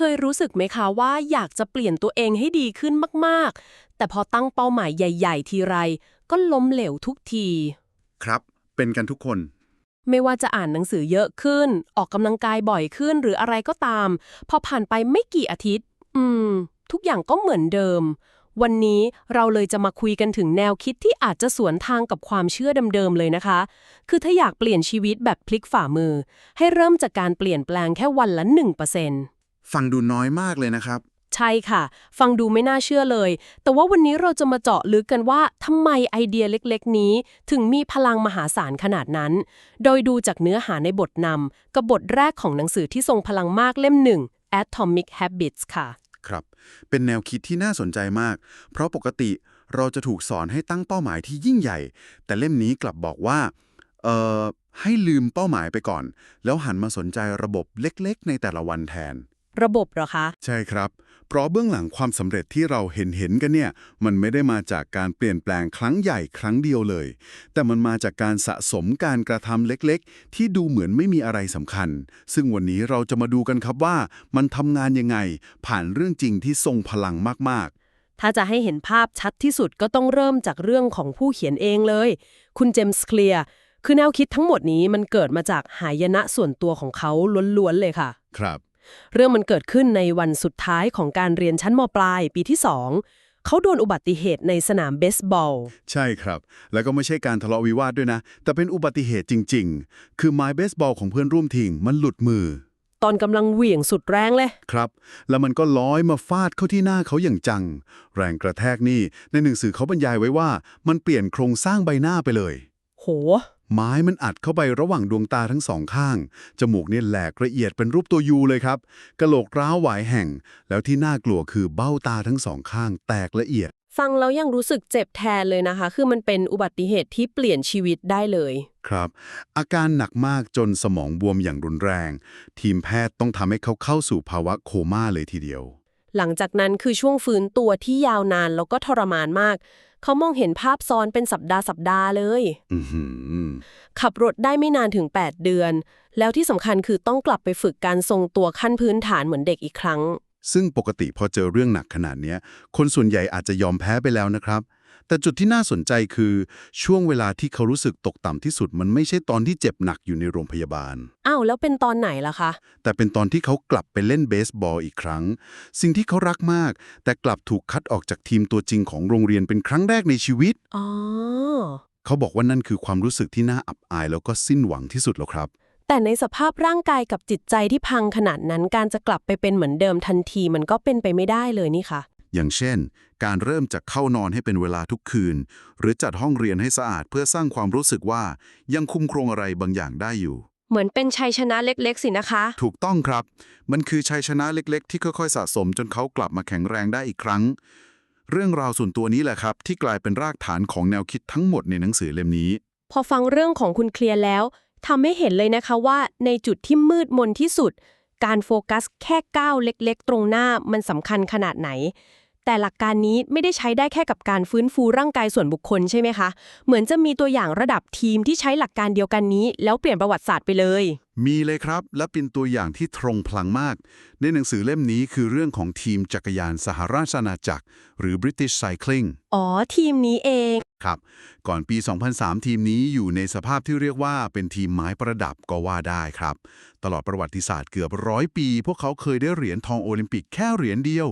เคยรู้สึกไหมคะว่าอยากจะเปลี่ยนตัวเองให้ดีขึ้นมาก ๆ แต่พอตั้งเป้าหมายใหญ่ ๆ ทีไร ก็ล้มเหลวทุกที ครับเป็นกันทุกคน ไม่ว่าจะอ่านหนังสือเยอะขึ้น ออกกำลังกายบ่อยขึ้นหรืออะไรก็ตาม พอผ่านไปไม่กี่อาทิตย์ อืม ทุกอย่างก็เหมือนเดิม วันนี้เราเลยจะมาคุยกันถึงแนวคิดที่อาจจะสวนทางกับความเชื่อเดิมๆเลยนะคะ คือถ้าอยากเปลี่ยนชีวิตแบบพลิกฝ่ามือ ให้เริ่มจากการเปลี่ยนแปลงแค่วันละ1% ฟังดูน้อยมากเลยนะครับ ใช่ค่ะ ฟังดูไม่น่าเชื่อเลย แต่ว่าวันนี้เราจะมาเจาะลึกกันว่าทำไมไอเดียเล็กๆ นี้ ถึงมีพลังมหาศาลขนาดนั้น โดยดูจากเนื้อหาในบทนำกับบทแรกของหนังสือที่ทรงพลังมากเล่มหนึ่ง Atomic Habits ค่ะ ครับ เป็นแนวคิดที่น่าสนใจมาก เพราะปกติเราจะถูกสอนให้ตั้งเป้าหมายที่ยิ่งใหญ่ แต่เล่มนี้กลับบอกว่า เอ่อ ให้ลืมเป้าหมายไปก่อน แล้วหันมาสนใจระบบเล็กๆ ในแต่ละวันแทน ระบบเหรอคะ ใช่ครับ เพราะเบื้องหลังความสำเร็จที่เราเห็นเห็นๆกันเนี่ย มันไม่ได้มาจากการเปลี่ยนแปลงครั้งใหญ่ครั้งเดียวเลย แต่มันมาจากการสะสมการกระทำเล็กๆ ที่ดูเหมือนไม่มีอะไรสำคัญ ซึ่งวันนี้เราจะมาดูกันครับว่า มันทำงานยังไง ผ่านเรื่องจริงที่ทรงพลังมากถ้าจะให้เห็นภาพชัดที่สุดก็ต้องเริ่มจากเรื่องของผู้เขียนเองเลย คุณเจมส์เคลียร์คือแนวคิดทั้งหมดนี้มันเกิดมาจากหายนะส่วนตัวของเขาล้วนๆเลยค่ะๆครับ เรื่องมันเกิดขึ้นในวันสุดท้ายของการเรียนชั้นมปลายปีที่ 2 เขาโดนอุบัติเหตุในสนามเบสบอล ใช่ครับ แล้วก็ไม่ใช่การทะเลาะวิวาทด้วยนะ แต่เป็นอุบัติเหตุจริง ๆ คือไม้เบสบอลของเพื่อนร่วมทีมมันหลุดมือ ตอนกำลังเหวี่ยงสุดแรงเลย ครับ แล้วมันก็ลอยมาฟาดเข้าที่หน้าเขาอย่างจัง แรงกระแทกนี่ในหนังสือเขาบรรยายไว้ว่า มันเปลี่ยนโครงสร้างใบหน้าไปเลย โห ไม้มันอัดเข้าไประหว่างดวงตาทั้งสองข้าง จมูกเนี่ยแหลกละเอียดเป็นรูปตัวยูเลยครับกะโหลกร้าวหวายแห่ง แล้วที่น่ากลัวคือเบ้าตาทั้งสองข้าง แตกละเอียด ฟังแล้วยังรู้สึกเจ็บแทนเลยนะคะ คือมันเป็นอุบัติเหตุที่เปลี่ยนชีวิตได้เลย ครับ อาการหนักมากจนสมองบวมอย่างรุนแรง ทีมแพทย์ต้องทำให้เขาเข้าสู่ภาวะโคม่าเลยทีเดียว หลังจากนั้นคือช่วงฟื้นตัวที่ยาวนานแล้วก็ทรมานมาก เขามองเห็นภาพซ้อนเป็นสัปดาห์สัปดาห์เลยอือหือขับรถได้ไม่นานถึง 8 เดือน แล้วที่สำคัญคือต้องกลับไปฝึกการทรงตัวขั้นพื้นฐานเหมือนเด็กอีกครั้ง ซึ่งปกติพอเจอเรื่องหนักขนาดเนี้ยคนส่วนใหญ่อาจจะยอมแพ้ไปแล้วนะครับ แต่จุดที่น่าสนใจคือช่วงเวลาที่เขารู้สึกตกต่ำที่สุด มันไม่ใช่ตอนที่เจ็บหนักอยู่ในโรงพยาบาล อ้าวแล้วเป็นตอนไหนล่ะคะ แต่เป็นตอนที่เขากลับไปเล่นเบสบอลอีกครั้ง สิ่งที่เขารักมาก แต่กลับถูกคัดออกจากทีมตัวจริงของโรงเรียนเป็นครั้งแรกในชีวิต อ๋อ เขาบอกว่านั่นคือความรู้สึกที่น่าอับอายแล้วก็สิ้นหวังที่สุดแล้วครับ แต่ในสภาพร่างกายกับจิตใจที่พังขนาดนั้นการจะกลับไปเป็นเหมือนเดิมทันทีมันก็เป็นไปไม่ได้เลยนี่ค่ะ อย่างเช่น การเริ่มจากเข้านอนให้เป็นเวลาทุกคืน หรือจัดห้องเรียนให้สะอาดเพื่อสร้างความรู้สึกว่ายังคุมโครงอะไรบางอย่างได้อยู่ เหมือนเป็นชัยชนะเล็กๆ สินะคะ ถูกต้องครับ มันคือชัยชนะเล็กๆ ที่ค่อยๆ สะสมจนเขากลับมาแข็งแรงได้อีกครั้ง เรื่องราวส่วนตัวนี้แหละครับ ที่กลายเป็นรากฐานของแนวคิดทั้งหมดในหนังสือเล่มนี้ พอฟังเรื่องของคุณเคลียร์แล้วทำให้เห็นเลยนะคะว่าในจุดที่มืดมนที่สุดการโฟกัสแค่ก้าวเล็กๆ ตรงหน้ามันสำคัญขนาดไหน แต่หลักการนี้ไม่ได้ใช้ได้แค่กับการฟื้นฟูร่างกายส่วนบุคคลใช่ไหมคะ เหมือนจะมีตัวอย่างระดับทีมที่ใช้หลักการเดียวกันนี้ แล้วเปลี่ยนประวัติศาสตร์ไปเลย มีเลยครับ และเป็นตัวอย่างที่ตรงพลังมาก ในหนังสือเล่มนี้คือเรื่องของทีมจักรยานสหราชอาณาจักร หรือ British Cycling อ๋อ ทีมนี้เอง ครับ ก่อนปี 2003 ทีมนี้อยู่ในสภาพที่เรียกว่าเป็นทีมไม้ประดับก็ว่าได้ครับ ตลอดประวัติศาสตร์เกือบร้อยปี พวกเขาเคยได้เหรียญทองโอลิมปิกแค่เหรียญเดียว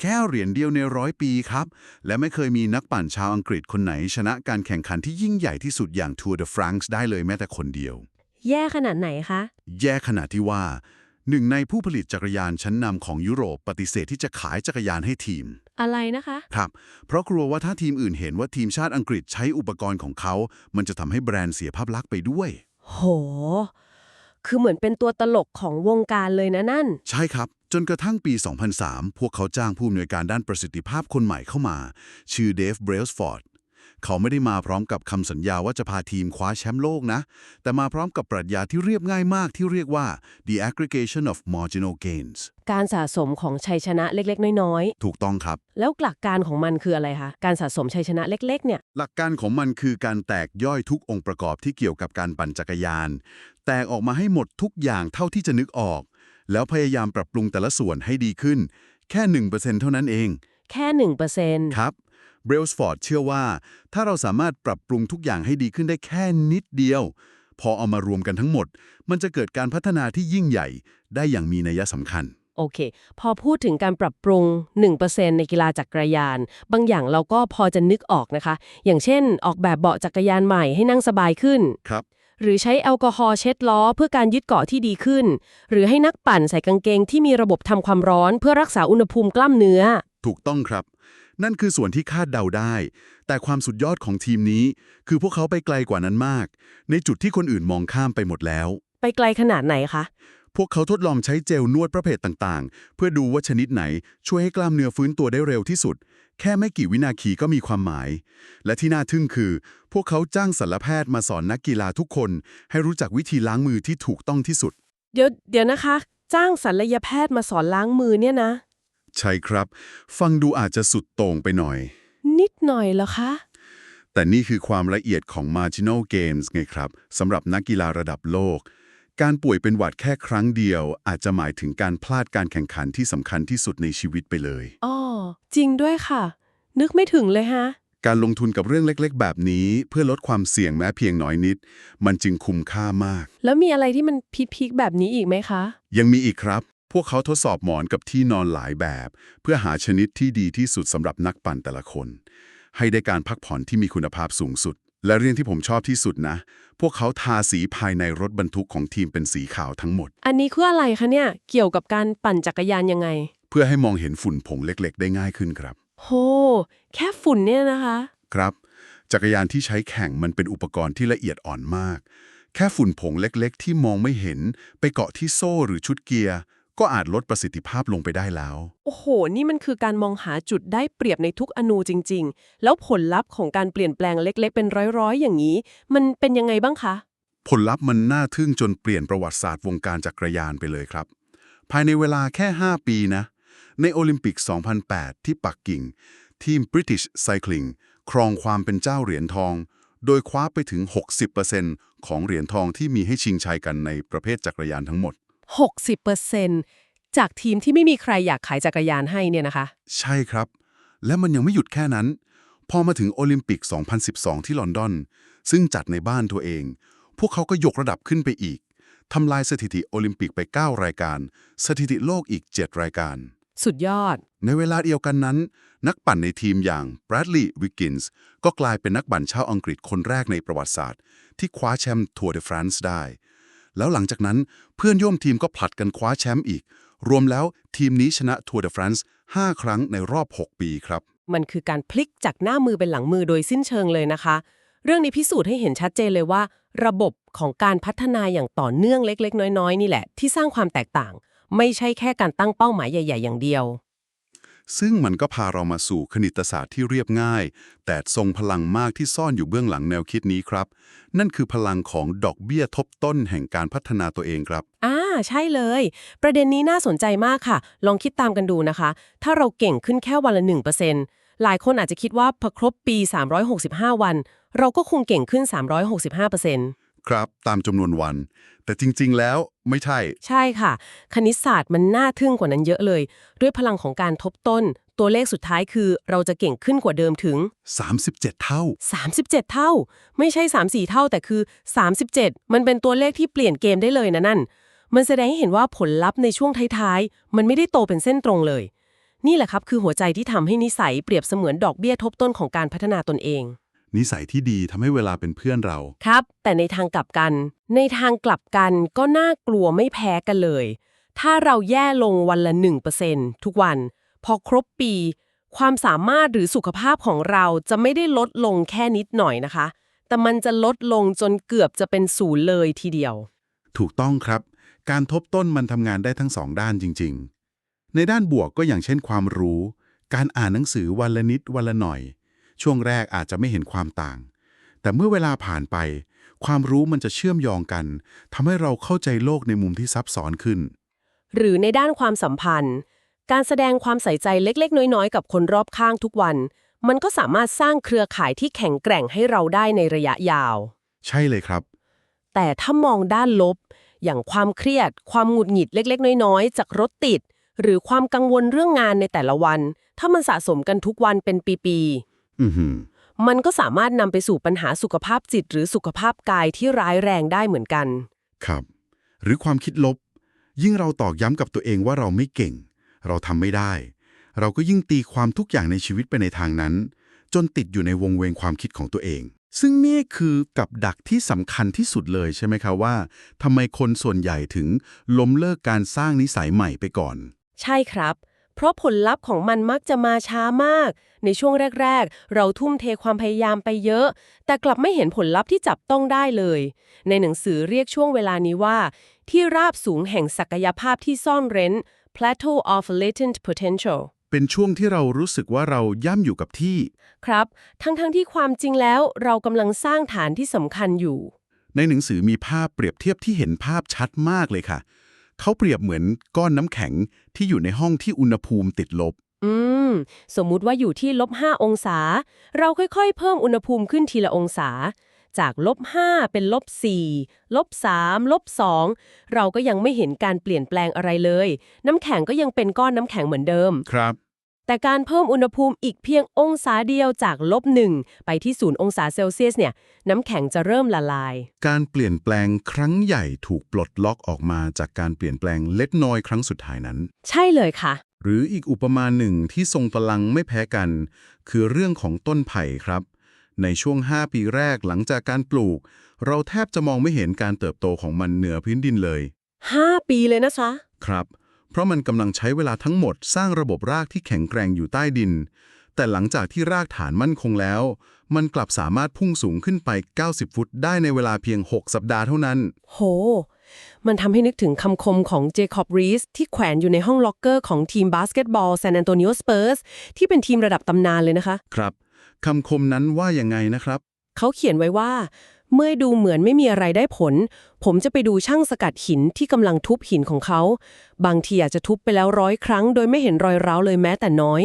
แค่เหรียญเดียวในร้อยปีครับ และไม่เคยมีนักปั่นชาวอังกฤษคนไหน ชนะการแข่งขันที่ยิ่งใหญ่ที่สุดอย่าง Tour de France ได้เลยแม้แต่คนเดียว แย่ขนาดไหนคะ แย่ขนาดที่ว่า หนึ่งในผู้ผลิตจักรยานชั้นนำของยุโรปปฏิเสธที่จะขายจักรยานให้ทีม อะไรนะคะ ครับ เพราะกลัวว่าถ้าทีมอื่นเห็นว่าทีมชาติอังกฤษใช้อุปกรณ์ของเขา มันจะทำให้แบรนด์เสียภาพลักษณ์ไปด้วย โห คือเหมือนเป็นตัวตลกของวงการเลยนะนั่น ใช่ครับ จนกระทั่งปี 2003 พวกเขาจ้างผู้อำนวยการด้านประสิทธิภาพคนใหม่เข้ามา ชื่อเดฟ เบรลส์ฟอร์ด เขาไม่ได้มาพร้อมกับคำสัญญาว่าจะพาทีมคว้าแชมป์โลกนะ แต่มาพร้อมกับปรัชญาที่เรียบง่ายมากที่เรียกว่า the aggregation of marginal gains การสะสมของชัยชนะเล็กๆ น้อยถูกต้องครับๆแล้วหลักการของมันคืออะไรคะ การสะสมชัยชนะเล็กๆเนี่ย หลักการของมันคือการแตกย่อยทุกองค์ประกอบที่เกี่ยวกับการปั่นจักรยาน แตกออกมาให้หมดทุกอย่างเท่าที่จะนึกออก แล้วพยายามปรับปรุงแต่ละส่วนให้ดีขึ้น แค่ 1%เท่านั้นเอง แค่หนึ่งเปอร์เซ็นต์ครับ เบลส์ฟอร์ดเชื่อว่า ถ้าเราสามารถปรับปรุงทุกอย่างให้ดีขึ้นได้แค่นิดเดียว พอเอามารวมกันทั้งหมด มันจะเกิดการพัฒนาที่ยิ่งใหญ่ ได้อย่างมีนัยสำคัญโอเค พอพูดถึงการปรับปรุง 1%ในกีฬาจักรยาน บางอย่างเราก็พอจะนึกออกนะคะ อย่างเช่น ออกแบบเบาะจักรยานใหม่ให้นั่งสบายขึ้น ครับ หรือใช้แอลกอฮอล์เช็ดล้อเพื่อการยึดเกาะที่ดีขึ้น หรือให้นักปั่นใส่กางเกงที่มีระบบทำความร้อน เพื่อรักษาอุณหภูมิกล้ามเนื้อ ถูกต้องครับ นั่นคือส่วนที่คาดเดาได้ แต่ความสุดยอดของทีมนี้ คือพวกเขาไปไกลกว่านั้นมาก ในจุดที่คนอื่นมองข้ามไปหมดแล้ว ไปไกลขนาดไหนคะ พวกเขาทดลองใช้เจลนวดประเภทต่างๆ เพื่อดูว่าชนิดไหน ช่วยให้กล้ามเนื้อฟื้นตัวได้เร็วที่สุด แค่ไม่กี่วินาทีก็มีความหมาย และที่น่าทึ่งคือ พวกเขาจ้างศัลแพทย์มาสอนนักกีฬาทุกคน ให้รู้จักวิธีล้างมือที่ถูกต้องที่สุด เดี๋ยวเดี๋ยวนะคะ จ้างศัลยแพทย์มาสอนล้างมือเนี่ยนะ ใช่ครับ ฟังดูอาจจะสุดโต่งไปหน่อย นิดหน่อยเหรอคะ แต่นี่คือความละเอียดของ Marginal Games ไงครับสำหรับนักกีฬาระดับโลก การป่วยเป็นหวัดแค่ครั้งเดียว อาจจะหมายถึงการพลาดการแข่งขันที่สำคัญที่สุดในชีวิตไปเลยอ๋อจริงด้วยค่ะ นึกไม่ถึงเลยฮะ การลงทุนกับเรื่องเล็กๆ แบบนี้ เพื่อลดความเสี่ยงแม้เพียงน้อยนิด มันจึงคุ้มค่ามาก แล้วมีอะไรที่มันพีคๆแบบนี้อีกไหมคะ ยังมีอีกครับ พวกเขาทดสอบหมอนกับที่นอนหลายแบบ เพื่อหาชนิดที่ดีที่สุดสำหรับนักปั่นแต่ละคน ให้ได้การพักผ่อนที่มีคุณภาพสูงสุด และเรื่องที่ผมชอบที่สุดนะ พวกเขาทาสีภายในรถบรรทุกของทีมเป็นสีขาวทั้งหมด อันนี้คืออะไรคะเนี่ย เกี่ยวกับการปั่นจักรยานยังไง เพื่อให้มองเห็นฝุ่นผงเล็กๆ ได้ง่ายขึ้นครับ โห แค่ฝุ่นเนี่ยนะคะ ครับ จักรยานที่ใช้แข่งมันเป็นอุปกรณ์ที่ละเอียดอ่อนมาก แค่ฝุ่นผงเล็กๆ ที่มองไม่เห็น ไปเกาะที่โซ่หรือชุดเกียร์ ก็อาจลดประสิทธิภาพลงไปได้แล้ว โอ้โห นี่มันคือการมองหาจุดได้เปรียบในทุกอนูจริง ๆ แล้วผลลัพธ์ของการเปลี่ยนแปลงเล็ก ๆ เป็นร้อยๆ อย่างนี้ มันเป็นยังไงบ้างคะ ผลลัพธ์มันน่าทึ่งจนเปลี่ยนประวัติศาสตร์วงการจักรยานไปเลยครับ ภายในเวลาแค่ 5 ปีนะ ในโอลิมปิก 2008 ที่ปักกิ่ง ทีม British Cycling ครองความเป็นเจ้าเหรียญทอง โดยคว้าไปถึง 60%ของเหรียญทองที่มีให้ชิงชัยกันในประเภทจักรยานทั้งหมด 60%จากทีมที่ไม่มีใครอยากขายจักรยานให้เนี่ยนะคะ ใช่ครับ และมันยังไม่หยุดแค่นั้น พอมาถึงโอลิมปิก 2012 ที่ลอนดอน ซึ่งจัดในบ้านตัวเอง พวกเขาก็ยกระดับขึ้นไปอีกทำลายสถิติโอลิมปิกไป 9 รายการ สถิติโลกอีก 7 รายการ สุดยอด ในเวลาเดียวกันนั้น นักปั่นในทีมอย่าง Bradley Wiggins ก็กลายเป็นนักปั่นชาวอังกฤษคนแรกในประวัติศาสตร์ ที่คว้าแชมป์ทัวร์เดฟรานซ์ได้ แล้วหลังจากนั้นเพื่อนร่วมทีมก็ผลัดกันคว้าแชมป์อีก รวมแล้วทีมนี้ชนะทัวร์เดฟรานซ์5ครั้งในรอบ 6 ปีครับ มันคือการพลิกจากหน้ามือเป็นหลังมือโดยสิ้นเชิงเลยนะคะ เรื่องนี้พิสูจน์ให้เห็นชัดเจนเลยว่า ระบบของการพัฒนาอย่างต่อเนื่องเล็ก ๆ น้อย ๆ นี่แหละ ที่สร้างความแตกต่าง ไม่ใช่แค่การตั้งเป้าหมายใหญ่ ๆ อย่างเดียว ซึ่งมันก็พาเรามาสู่คณิตศาสตร์ที่เรียบง่าย แต่ทรงพลังมากที่ซ่อนอยู่เบื้องหลังแนวคิดนี้ครับ นั่นคือพลังของดอกเบี้ยทบต้นแห่งการพัฒนาตัวเองครับ อ่า ใช่เลย ประเด็นนี้น่าสนใจมากค่ะ ลองคิดตามกันดูนะคะ ถ้าเราเก่งขึ้นแค่วันละ 1%หลายคนอาจจะคิดว่าพอครบปี 365 วัน เราก็คงเก่งขึ้น 365% ครับตามจำนวนวัน แต่จริง ๆ แล้วไม่ใช่ ใช่ค่ะ คณิตศาสตร์มันน่าทึ่งกว่านั้นเยอะเลย ด้วยพลังของการทบต้น ตัวเลขสุดท้ายคือเราจะเก่งขึ้นกว่าเดิมถึง 37 เท่า 37 เท่า ไม่ใช่ 3-4 เท่าแต่คือ 37 มันเป็นตัวเลขที่เปลี่ยนเกมได้เลยนะนั่น มันแสดงให้เห็นว่าผลลัพธ์ในช่วงท้ายๆ มันไม่ได้โตเป็นเส้นตรงเลย นี่แหละครับคือหัวใจที่ทำให้นิสัยเปรียบเสมือนดอกเบี้ยทบต้นของการพัฒนาตนเอง นิสัยที่ดีทำให้เวลาเป็นเพื่อนเรา ครับ แต่ในทางกลับกัน ในทางกลับกันก็น่ากลัวไม่แพ้กันเลย ถ้าเราแย่ลงวันละ 1%ทุกวัน พอครบปี ความสามารถหรือสุขภาพของเราจะไม่ได้ลดลงแค่นิดหน่อยนะคะ แต่มันจะลดลงจนเกือบจะเป็นศูนย์เลยทีเดียว ถูกต้องครับ การทบต้นมันทำงานได้ทั้งสองด้านจริง ๆ ในด้านบวกก็อย่างเช่นความรู้ การอ่านหนังสือวันละนิดวันละหน่อย ช่วงแรกอาจจะไม่เห็นความต่าง แต่เมื่อเวลาผ่านไป ความรู้มันจะเชื่อมโยงกันทำให้เราเข้าใจโลกในมุมที่ซับซ้อนขึ้น หรือในด้านความสัมพันธ์ การแสดงความใส่ใจเล็ก ๆ น้อยๆ กับคนรอบข้างทุกวัน มันก็สามารถสร้างเครือข่ายที่แข็งแกร่งให้เราได้ในระยะยาว ใช่เลยครับ แต่ถ้ามองด้านลบ อย่างความเครียด ความหงุดหงิดเล็ก ๆ น้อยๆ จากรถติด หรือความกังวลเรื่องงานในแต่ละวัน ถ้ามันสะสมกันทุกวันเป็นปีอือหือๆ มันก็สามารถนำไปสู่ปัญหาสุขภาพจิต หรือสุขภาพกายที่ร้ายแรงได้เหมือนกัน ครับ หรือความคิดลบ ยิ่งเราตอกย้ำกับตัวเองว่าเราไม่เก่ง เราทำไม่ได้ เราก็ยิ่งตีความทุกอย่างในชีวิตไปในทางนั้น จนติดอยู่ในวงเวงความคิดของตัวเอง ซึ่งนี่คือกับดักที่สำคัญที่สุดเลยใช่ไหมครับว่าทำไมคนส่วนใหญ่ถึงล้มเลิกการสร้างนิสัยใหม่ไปก่อน ใช่ครับ เพราะผลลัพธ์ของมันมักจะมาช้ามาก ในช่วงแรก ๆ เราทุ่มเทความพยายามไปเยอะ แต่กลับไม่เห็นผลลัพธ์ที่จับต้องได้เลย ในหนังสือเรียกช่วงเวลานี้ว่า ที่ราบสูงแห่งศักยภาพที่ซ่อนเร้น plateau of latent potential เป็นช่วงที่เรารู้สึกว่าเราย่ำอยู่กับที่ ครับ ทั้งๆทที่ความจริงแล้วเรากำลังสร้างฐานที่สำคัญอยู่ ในหนังสือมีภาพเปรียบเทียบที่เห็นภาพชัดมากเลยค่ะ เขาเปรียบเหมือนก้อนน้ำแข็งที่อยู่ในห้องที่อุณหภูมิติดลบ อืม สมมุติว่าอยู่ที่ลบ5องศา เราค่อยๆ เพิ่มอุณหภูมิขึ้นทีละองศา จากลบ5เป็นลบ4ลบ3ลบ2เราก็ยังไม่เห็นการเปลี่ยนแปลงอะไรเลย น้ำแข็งก็ยังเป็นก้อนน้ำแข็งเหมือนเดิม ครับ แต่การเพิ่มอุณหภูมิอีกเพียงองศาเดียวจากลบ1ไปที่0องศาเซลเซียสเนี่ยน้ำแข็งจะเริ่มละลาย การเปลี่ยนแปลงครั้งใหญ่ถูกปลดล็อกออกมาจากการเปลี่ยนแปลงเล็กน้อยครั้งสุดท้ายนั้น ใช่เลยค่ะ หรืออีกอุปมาหนึ่งที่ทรงพลังไม่แพ้กัน คือเรื่องของต้นไผ่ครับ ในช่วง 5 ปีแรกหลังจากการปลูก เราแทบจะมองไม่เห็นการเติบโตของมันเหนือพื้นดินเลย 5 ปีเลยนะคะ ครับเพ ราะมันกำลังใช้เวลาทั้งหมดสร้างระบบรากที่แข็งแกร่งอยู่ใต้ดิน แต่หลังจากที่รากฐานมั่นคงแล้ว มันกลับสามารถพุ่งสูงขึ้นไป 90 ฟุตได้ในเวลาเพียง 6 สัปดาห์เท่านั้น โห มันทำให้นึกถึงคำคมของเจคอบรีสที่แขวนอยู่ในห้องล็อกเกอร์ของทีมบาสเกตบอลซานแอนโตนิโอสเปอร์สที่เป็นทีมระดับตำนานเลยนะคะ ครับคำคมนั้นว่ายังไงนะครับ เขาเขียนไว้ว่า เมื่อดูเหมือนไม่มีอะไรได้ผล ผมจะไปดูช่างสกัดหินที่กำลังทุบหินของเขา บางทีอาจจะทุบไปแล้วร้อยครั้ง โดยไม่เห็นรอยร้าวเลยแม้แต่น้อย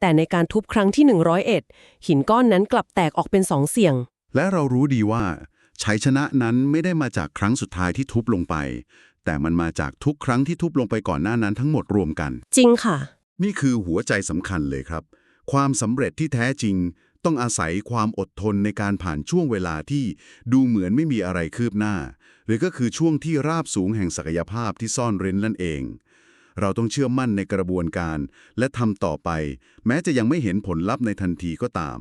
แต่ในการทุบครั้งที่ 101 หินก้อนนั้นกลับแตกออกเป็นสองเสี่ยง และเรารู้ดีว่าชัยชนะนั้นไม่ได้มาจากครั้งสุดท้ายที่ทุบลงไป แต่มันมาจากทุกครั้งที่ทุบลงไปก่อนหน้านั้นทั้งหมดรวมกัน จริงค่ะ นี่คือหัวใจสำคัญเลยครับ ความสำเร็จที่แท้จริง ต้องอาศัยความอดทนในการผ่านช่วงเวลาที่ดูเหมือนไม่มีอะไรคืบหน้า หรือก็คือช่วงที่ราบสูงแห่งศักยภาพที่ซ่อนเร้นนั่นเอง เราต้องเชื่อมั่นในกระบวนการ และทำต่อไป แม้จะยังไม่เห็นผลลัพธ์ในทันทีก็ตาม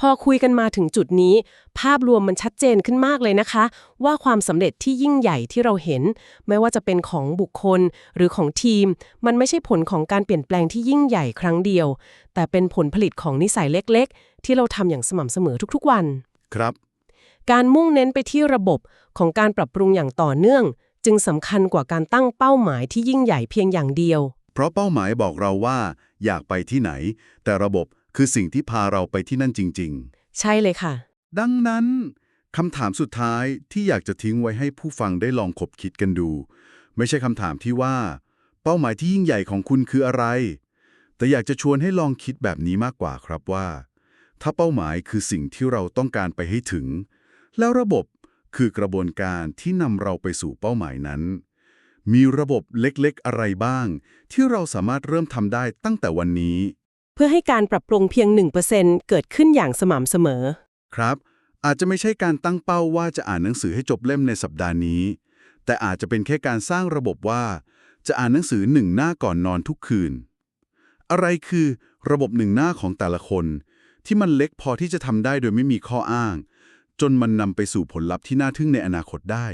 พอคุยกันมาถึงจุดนี้ ภาพรวมมันชัดเจนขึ้นมากเลยนะคะ ว่าความสำเร็จที่ยิ่งใหญ่ที่เราเห็น ไม่ว่าจะเป็นของบุคคลหรือของทีม มันไม่ใช่ผลของการเปลี่ยนแปลงที่ยิ่งใหญ่ครั้งเดียว แต่เป็นผลผลิตของนิสัยเล็ก ๆ ที่เราทำอย่างสม่ำเสมอทุกๆวัน ครับ การมุ่งเน้นไปที่ระบบของการปรับปรุงอย่างต่อเนื่อง จึงสำคัญกว่าการตั้งเป้าหมายที่ยิ่งใหญ่เพียงอย่างเดียว เพราะเป้าหมายบอกเราว่า อยากไปที่ไหน แต่ระบบ คือสิ่งที่พาเราไปที่นั่นจริงๆใช่เลยค่ะดังนั้นคำถามสุดท้ายที่อยากจะทิ้งไว้ให้ผู้ฟังได้ลองคบคิดกันดู ไม่ใช่คำถามที่ว่า เป้าหมายที่ยิ่งใหญ่ของคุณคืออะไร แต่อยากจะชวนให้ลองคิดแบบนี้มากกว่าครับว่า ถ้าเป้าหมายคือสิ่งที่เราต้องการไปให้ถึง แล้วระบบคือกระบวนการที่นำเราไปสู่เป้าหมายนั้น มีระบบเล็กๆอะไรบ้าง ที่เราสามารถเริ่มทำได้ตั้งแต่วันนี้เพื่อให้การปรับปรุงเพียง 1%เกิดขึ้นอย่างสม่ำเสมอ ครับ อาจจะไม่ใช่การตั้งเป้าว่าจะอ่านหนังสือให้จบเล่มในสัปดาห์นี้ แต่อาจจะเป็นแค่การสร้างระบบว่า จะอ่านหนังสือหนึ่งหน้าก่อนนอนทุกคืน อะไรคือระบบหนึ่งหน้าของแต่ละคน ที่มันเล็กพอที่จะทำได้โดยไม่มีข้ออ้าง จนมันนำไปสู่ผลลัพธ์ที่น่าทึ่งในอนาคตได้